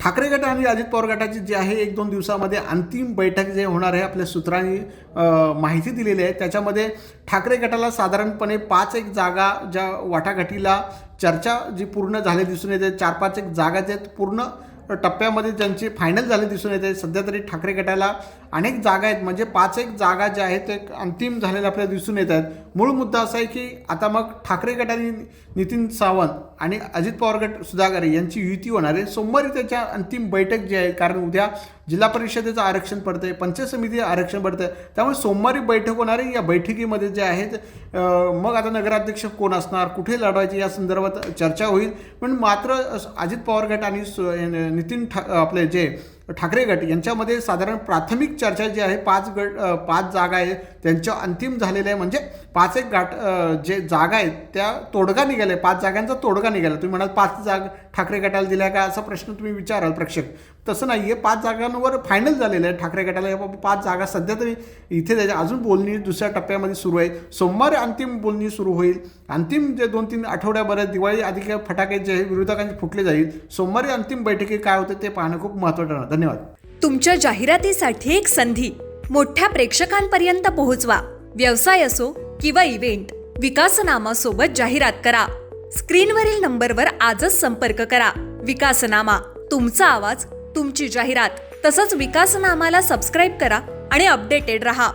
ठाकरे गट आणि अजित पवार गटाची जी आहे एक दोन दिवसामध्ये अंतिम बैठक जे होणार आहे आपल्या सूत्रांनी माहिती दिलेली आहे. त्याच्यामध्ये ठाकरे गटाला साधारणपणे पाच एक जागा ज्या वाटाघाटीला चर्चा जी पूर्ण झाली दिसून येते चार पाच एक जागा ज्या आहेत पूर्ण टप्प्यामध्ये त्यांची फायनल झाले दिसून येते. सध्या तरी ठाकरे गटाला अनेक जागा आहेत. म्हणजे पाच एक जागा ज्या आहेत ते अंतिम झालेल्या आपल्याला दिसून येत आहेत. मूळ मुद्दा असा आहे की आता मग ठाकरे गटाने नितीन सावंत आणि अजित पवार गट सुधाकर यांची युती होणार आहे. सोमवारी त्याच्या अंतिम बैठक जी आहे कारण उद्या जिल्हा परिषदेचं आरक्षण पडतं आहे पंचायत समिती आरक्षण पडतं आहे त्यामुळे सोमवारी बैठक होणार आहे या बैठकीमध्ये जे आहेत मग आता नगराध्यक्ष कोण असणार कुठे लढवायचे या संदर्भात चर्चा होईल. पण मात्र अजित पवार गट आणि सु- नितीन ठा आपले जे ठाकरे गट यांच्यामध्ये साधारण प्राथमिक चर्चा जी आहे पाच गट पाच जागा आहे त्यांच्या अंतिम झालेल्या आहे म्हणजे पाच एक गाठ जे जागा आहेत त्या तोडगा निघाल्या. पाच जागांचा तोडगा निघाला. तुम्ही म्हणाल पाच जाग ठाकरे गटाला दिल्या का? असा प्रश्न तुम्ही विचाराल प्रेक्षक. तसं नाही आहे पाच जागांवर फायनल झालेलं आहे ठाकरे गटाला. या पाच जागा सध्या तरी इथे त्याच्या अजून बोलणी दुसऱ्या टप्प्यामध्ये सुरू आहे. सोमवारी अंतिम बोलणी सुरू होईल. अंतिम जे दोन तीन आठवड्याभरात दिवाळी आधी काय फटाके जे विरोधकांचे फुटले जाईल सोमवारी अंतिम बैठकी काय होतं ते पाहणं खूप महत्त्वाचं ठरणार धन्यवाद. तुमच्या जाहिरातीसाठी एक संधी. मोठ्या प्रेक्षकांपर्यंत पोहोचवा. व्यवसाय असो किंवा इव्हेंट विकासनामासोबत जाहिरात करा. स्क्रीनवरील नंबरवर आजच संपर्क करा. विकासनामा तुमचा आवाज तुमची जाहिरात तसंच विकासनामाला सबस्क्राईब करा आणि अपडेटेड रहा.